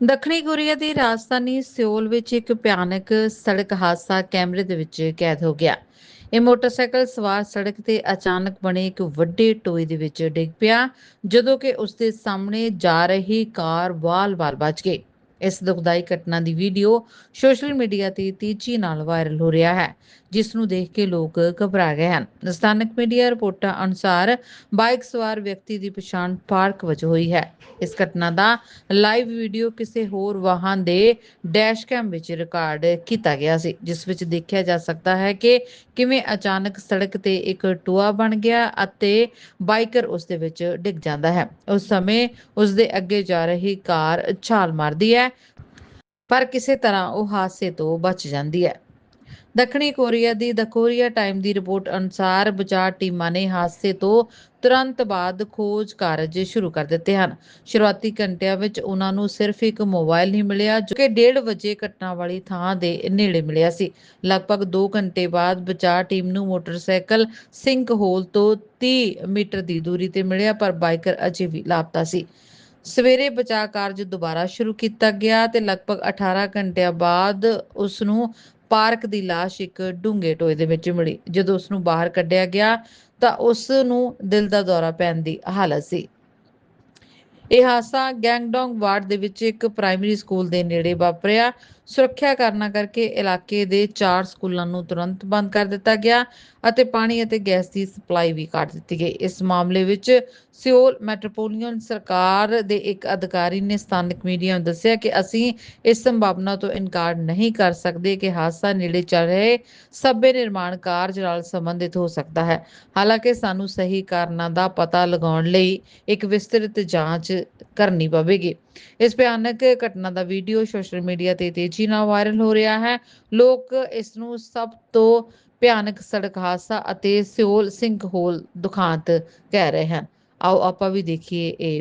ਦੱਖਣੀ ਕੋਰੀਆ ਦੀ ਰਾਜਧਾਨੀ ਸਿਓਲ ਵਿੱਚ ਇੱਕ ਭਿਆਨਕ ਸੜਕ ਹਾਦਸਾ ਕੈਮਰੇ ਦੇ ਵਿੱਚ ਕੈਦ ਹੋ ਗਿਆ। ਇਹ ਮੋਟਰਸਾਈਕਲ ਸਵਾਰ ਸੜਕ ਤੇ ਅਚਾਨਕ ਬਣੇ ਇੱਕ ਵੱਡੇ ਟੋਏ ਦੇ ਵਿੱਚ ਡਿੱਗ ਪਿਆ, ਜਦੋਂ ਕਿ ਉਸ ਦੇ ਸਾਹਮਣੇ ਜਾ ਰਹੀ ਕਾਰ ਵਾਲ-ਵਾਲ ਬਚ ਗਈ। ਇਸ ਦੁਖਦਾਈ ਘਟਨਾ ਦੀ ਵੀਡੀਓ ਸੋਸ਼ਲ ਮੀਡੀਆ ਤੇ ਤੇਜ਼ੀ ਨਾਲ ਵਾਇਰਲ ਹੋ ਰਿਹਾ ਹੈ, ਜਿਸ ਨੂੰ ਦੇਖ ਕੇ ਲੋਕ ਘਬਰਾ ਗਏ ਹਨ। ਸਥਾਨਕ ਮੀਡੀਆ ਰਿਪੋਰਟਾਂ ਅਨੁਸਾਰ ਬਾਈਕ ਸਵਾਰ ਵਿਅਕਤੀ ਦੀ ਪਛਾਣ ਪਾਰਕ ਵਜੋਂ ਹੋਈ ਹੈ। ਇਸ ਘਟਨਾ ਦਾ ਲਾਈਵ ਵੀਡੀਓ ਕਿਸੇ ਹੋਰ ਵਾਹਨ ਦੇ ਡੈਸ਼ ਕੈਮ ਵਿੱਚ ਰਿਕਾਰਡ ਕੀਤਾ ਗਿਆ ਸੀ, ਜਿਸ ਵਿੱਚ ਦੇਖਿਆ ਜਾ ਸਕਦਾ ਹੈ ਕਿ ਕਿਵੇਂ ਅਚਾਨਕ ਸੜਕ ਤੇ ਇੱਕ ਟੋਆ ਬਣ ਗਿਆ ਅਤੇ ਬਾਈਕਰ ਉਸ ਦੇ ਵਿੱਚ ਡਿੱਗ ਜਾਂਦਾ ਹੈ। ਉਸ ਸਮੇਂ ਉਸ ਦੇ ਅੱਗੇ ਜਾ ਰਹੀ ਕਾਰ ਛਾਲ ਮਾਰਦੀ ਹੈ ਪਰ ਕਿਸੇ ਤਰ੍ਹਾਂ ਉਹ ਹਾਦਸੇ ਤੋਂ ਬਚ ਜਾਂਦੀ ਹੈ। ਦੱਖਣੀ ਕੋਰੀਆ ਦੀ ਦ ਕੋਰੀਆ ਟਾਈਮ ਦੀ ਰਿਪੋਰਟ ਅਨੁਸਾਰ ਬਚਾਅ ਟੀਮਾਂ ਨੇ ਹਾਦਸੇ ਤੋਂ ਤੁਰੰਤ ਬਾਅਦ ਖੋਜ ਕਾਰਜ ਸ਼ੁਰੂ ਕਰ ਦਿੱਤੇ ਹਨ। ਸ਼ੁਰੂਆਤੀ ਘੰਟਿਆਂ ਵਿੱਚ ਉਹਨਾਂ ਨੂੰ ਸਿਰਫ ਇੱਕ ਮੋਬਾਈਲ ਹੀ ਮਿਲਿਆ, ਜੋ ਕਿ 1:30 ਵਜੇ ਘਟਨਾ ਵਾਲੀ ਥਾਂ ਦੇ ਨੇੜੇ ਮਿਲਿਆ ਸੀ। ਲਗਭਗ 2 ਘੰਟੇ ਬਾਅਦ ਬਚਾਅ ਟੀਮ ਨੂੰ ਮੋਟਰਸਾਈਕਲ ਸਿੰਕ ਹੋਲ ਤੋਂ 30 ਮੀਟਰ ਦੀ ਦੂਰੀ ਤੇ ਮਿਲਿਆ, ਪਰ ਬਾਈਕਰ ਅਜੇ ਵੀ ਲਾਪਤਾ ਸੀ। ਸਵੇਰੇ ਬਚਾਅ ਕਾਰਜ ਦੁਬਾਰਾ ਸ਼ੁਰੂ ਕੀਤਾ ਗਿਆ ਤੇ ਲਗਭਗ 18 ਘੰਟਿਆਂ ਬਾਅਦ ਉਸ ਨੂੰ ਪਾਰਕ ਦੀ ਲਾਸ਼ ਇੱਕ ਡੂੰਘੇ ਟੋਏ ਦੇ ਵਿੱਚ ਮਿਲੀ। ਜਦੋਂ ਉਸ ਨੂੰ ਬਾਹਰ ਕੱਢਿਆ ਗਿਆ ਤਾਂ ਉਸ ਨੂੰ ਦਿਲ ਦਾ ਦੌਰਾ ਪੈਣ ਦੀ ਹਾਲਤ ਸੀ। ਇਹ ਹਾਦਸਾ ਗੈਂਗਡੋਂਗ ਵਾਰਡ ਦੇ ਵਿੱਚ ਇੱਕ ਪ੍ਰਾਇਮਰੀ ਸਕੂਲ ਦੇ ਨੇੜੇ ਵਾਪਰਿਆ। ਸੁਰੱਖਿਆ ਕਾਰਨਾਂ ਕਰਕੇ ਇਲਾਕੇ ਦੇ ਚਾਰ ਸਕੂਲਾਂ ਨੂੰ ਤੁਰੰਤ ਬੰਦ ਕਰ ਦਿੱਤਾ ਗਿਆ ਅਤੇ ਪਾਣੀ ਅਤੇ ਗੈਸ ਦੀ ਸਪਲਾਈ ਵੀ ਕੱਟ ਦਿੱਤੀ ਗਈ। ਇਸ ਮਾਮਲੇ ਵਿੱਚ ਸਿਓਲ ਮੈਟਰੋਪੋਲੀਟਨ ਸਰਕਾਰ ਦੇ ਇੱਕ ਅਧਿਕਾਰੀ ਨੇ ਸਥਾਨਕ ਮੀਡੀਆ ਨੂੰ ਦੱਸਿਆ ਕਿ ਅਸੀਂ ਇਸ ਸੰਭਾਵਨਾ ਤੋਂ ਇਨਕਾਰ ਨਹੀਂ ਕਰ ਸਕਦੇ ਕਿ ਹਾਦਸਾ ਨੇੜੇ ਚੱਲ ਰਹੇ ਸਭੇ ਨਿਰਮਾਣ ਕਾਰਜ ਨਾਲ ਸੰਬੰਧਿਤ ਹੋ ਸਕਦਾ ਹੈ। ਹਾਲਾਂਕਿ ਸਾਨੂੰ ਸਹੀ ਕਾਰਨਾਂ ਦਾ ਪਤਾ ਲਗਾਉਣ ਲਈ ਇੱਕ ਵਿਸਤ੍ਰਿਤ ਜਾਂਚ ਕਰਨੀ ਪਵੇਗੀ। ਇਸ ਭਿਆਨਕ ਘਟਨਾ ਦਾ ਵੀਡੀਓ ਸੋਸ਼ਲ ਮੀਡੀਆ ਤੇ ਤੇਜ਼ੀ ਨਾਲ ਵਾਇਰਲ ਹੋ ਰਿਹਾ ਹੈ। ਲੋਕ ਇਸ ਨੂੰ ਸਭ ਤੋਂ ਭਿਆਨਕ ਸੜਕ ਹਾਦਸਾ ਅਤੇ ਸਿਓਲ ਸਿੰਕ ਹੋਲ ਦੁਖਾਂਤ ਕਹਿ ਰਹੇ ਹਨ। ਆਓ ਆਪਾਂ ਵੀ ਦੇਖੀਏ ਇਹ